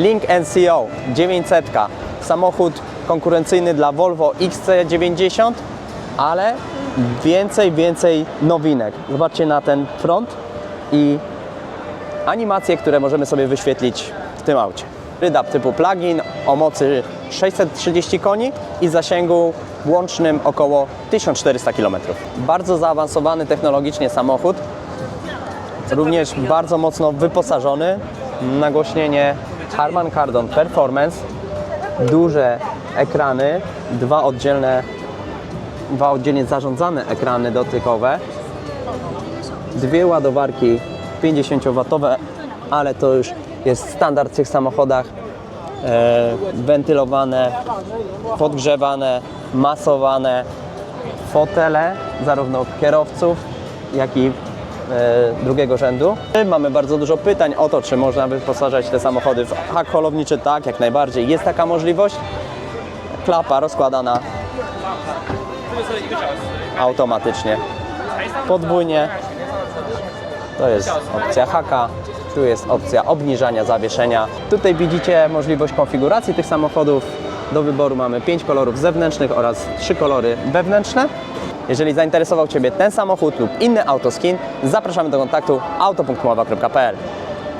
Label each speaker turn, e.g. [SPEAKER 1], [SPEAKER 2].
[SPEAKER 1] Link NCO 900. Samochód konkurencyjny dla Volvo XC90, ale więcej, więcej nowinek. Zobaczcie na ten front i animacje, które możemy sobie wyświetlić w tym aucie. Rydap typu plug-in o mocy 630 koni i zasięgu łącznym około 1400 km. Bardzo zaawansowany technologicznie samochód, również bardzo mocno wyposażony. Nagłośnienie Harman Kardon Performance, duże ekrany, dwa oddzielne, dwa oddzielnie zarządzane ekrany dotykowe, dwie ładowarki 50W, ale to już jest standard w tych samochodach. E, wentylowane, podgrzewane, masowane fotele, zarówno kierowców, jak i drugiego rzędu. Mamy bardzo dużo pytań o to, czy można wyposażać te samochody w hak holowniczy. Tak, jak najbardziej. Jest taka możliwość. Klapa rozkładana automatycznie, podwójnie. To jest opcja haka, tu jest opcja obniżania zawieszenia. Tutaj widzicie możliwość konfiguracji tych samochodów. Do wyboru mamy 5 kolorów zewnętrznych oraz 3 kolory wewnętrzne. Jeżeli zainteresował Ciebie ten samochód lub inny autoskin, zapraszamy do kontaktu auto.mowa.pl